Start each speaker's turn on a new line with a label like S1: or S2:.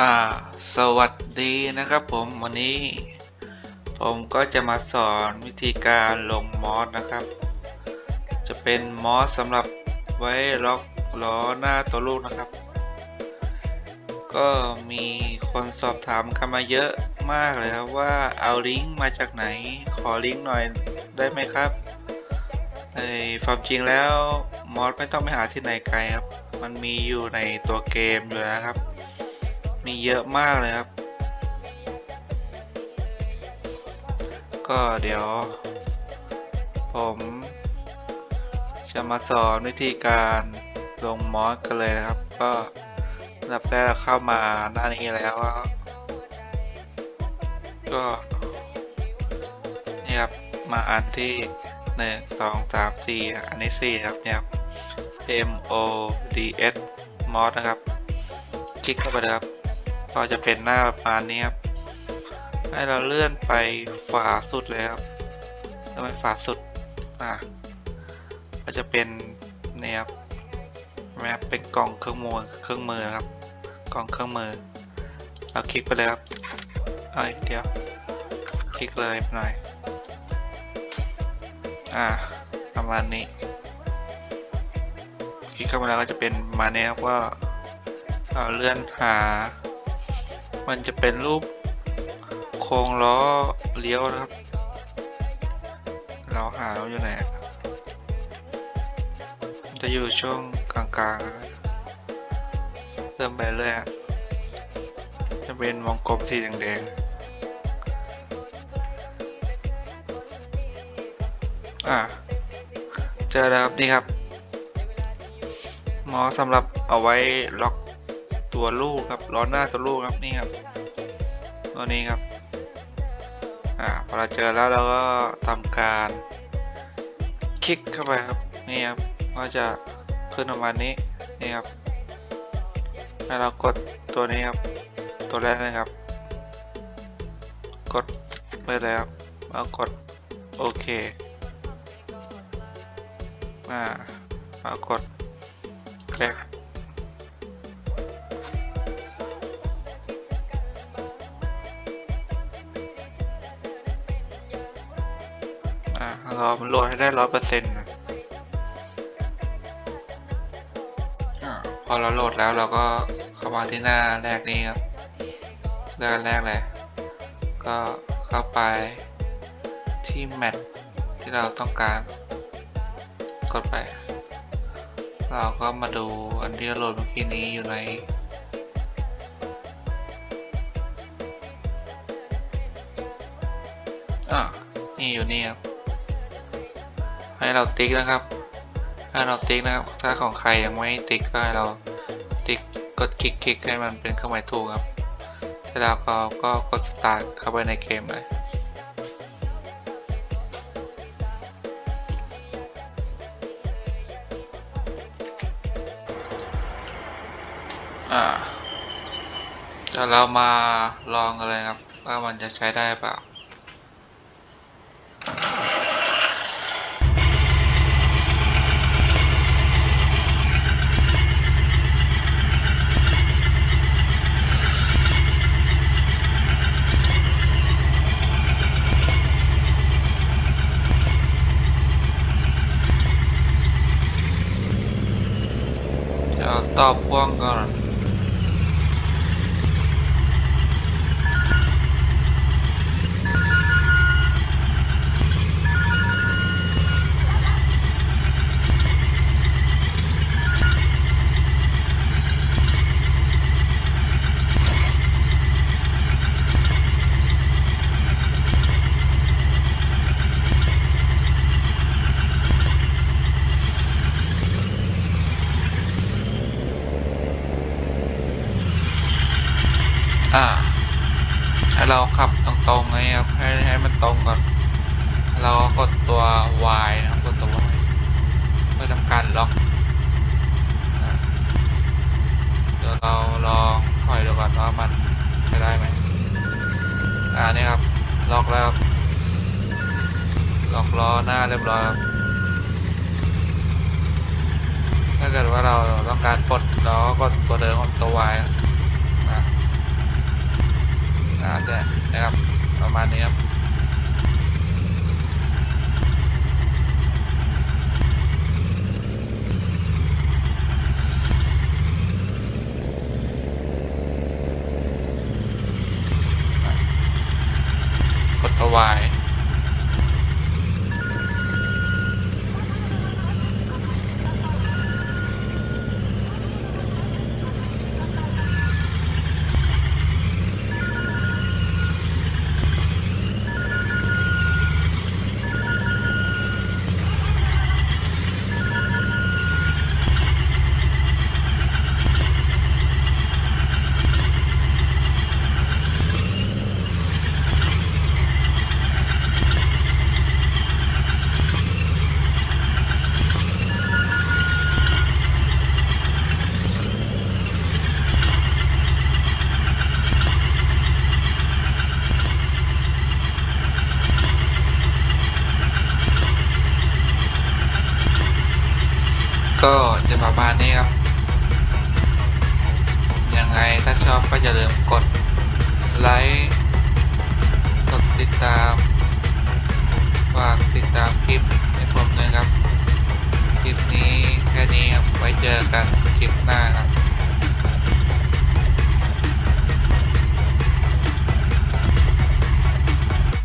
S1: อ่าสวัสดีนะครับผมวันนี้ ผมก็จะมาสอนวิธีการลงมอสนะครับ จะเป็นมอสสำหรับไว้ล็อกล้อหน้าตัวลูกนะครับ ก็มีคนสอบถามกันมาเยอะมากเลยครับว่าเอาลิงก์มาจากไหน ขอลิงก์หน่อยได้ไหมครับไอ้ความจริงแล้วมอสไม่ต้องไปหาที่ไหนไกลครับ มันมีอยู่ในตัวเกมอยู่แล้วครับ มีเยอะมากเลยครับ ก็เดี๋ยว ผม จะมาสอนวิธีการลงมอสกันเลยนะครับ ก็อันดับแรกเข้ามาหน้านี้แล้วก็ก็นี่ครับมาอันที่หนึ่งสองสามสี่อันนี้สี่ครับเนี่ยครับ M O D S มอสนะครับ คลิกเข้าไปเลยครับ ก็จะเป็นหน้าประมาณนี้ครับ ให้เราเลื่อนไปขวาสุดเลยครับเลื่อนไปขวาสุด อะ ก็จะเป็นเนี่ยครับแมปเป็นกล่องเครื่องมือเครื่องมือครับ กล่องเครื่องมือ เราคลิกไปเลยครับ เอ้ยเดี๋ยว คลิกเลยหน่อย อ่าประมาณนี้ คลิกเข้ามาแล้วก็จะเป็นมาณนี้ครับว่าเอาเลื่อนหา มันจะเป็นรูปโครงล้อเลี้ยวนะครับ เราหาเราอยู่ไหนมันจะอยู่ช่วงกลางๆ เริ่มไปเรื่อยอะจะเป็นวงกลมสีแดงๆ อะเจอแล้วครับนี่ครับหมอสำหรับเอาไว้ล็อก ตัวลูกครับล้อหน้าตัวลูกครับนี่ครับตัวนี้ครับอ่าพอเราเจอแล้วเราก็ทำการคลิกเข้าไปครับนี่ครับก็จะขึ้นประมาณนี้นี่ครับแล้วเรากดตัวนี้ครับตัวแรกนะครับ กดไปแล้วแล้วกดโอเคอ่าแล้วกดแรก อ่ารอมันโหลดให้ได้ร้อยเปอร์เซ็นต์นะพอเราโหลดแล้วเราก็เข้ามาที่หน้าแรกนี้ครับเลือกอันแรกเลย ก็เข้าไปที่แมทที่เราต้องการ กดไป เราก็มาดูอันที่เราโหลดเมื่อกี้นี้อยู่ในอ่านี่อยู่นี่ครับ ให้เราติ๊กนะครับ ถ้าเราติ๊กนะครับ ถ้าของใครยังไม่ติ๊กก็ให้เราติ๊กกดคลิกคลิกให้มันเป็นเครื่องหมายถูกครับเสร็จแล้วเราก็กดสตาร์ทเข้าไปในเกมเลยอ่าเดี๋ยวเรามาลองกันเลยครับ ว่ามันจะใช้ได้เปล่า เอ่าให้เราขับตรงๆเลยครับให้ให้มันตรงก่อนเราก็กดตัว Y นะครับกดตัว Y เพื่อทำการล็อกเดี๋ยวเราลองถอยดูก่อนว่ามันจะได้ไหมอ่านี่ครับล็อกแล้วครับล็อกล้อหน้าเรียบร้อยครับถ้าเกิดว่าเราต้องการปลดเราก็กดตัวเดิมของตัว Y อะนะ นานด้วยนะครับ ประมาณนี้ครับ ก็จะประมาณนี้ครับ ยังไงถ้าชอบก็อย่าลืมกดไลค์กดติดตามฝากติดตามคลิปให้ผมด้วยครับ คลิปนี้แค่นี้ครับไว้เจอกันคลิปหน้าครับ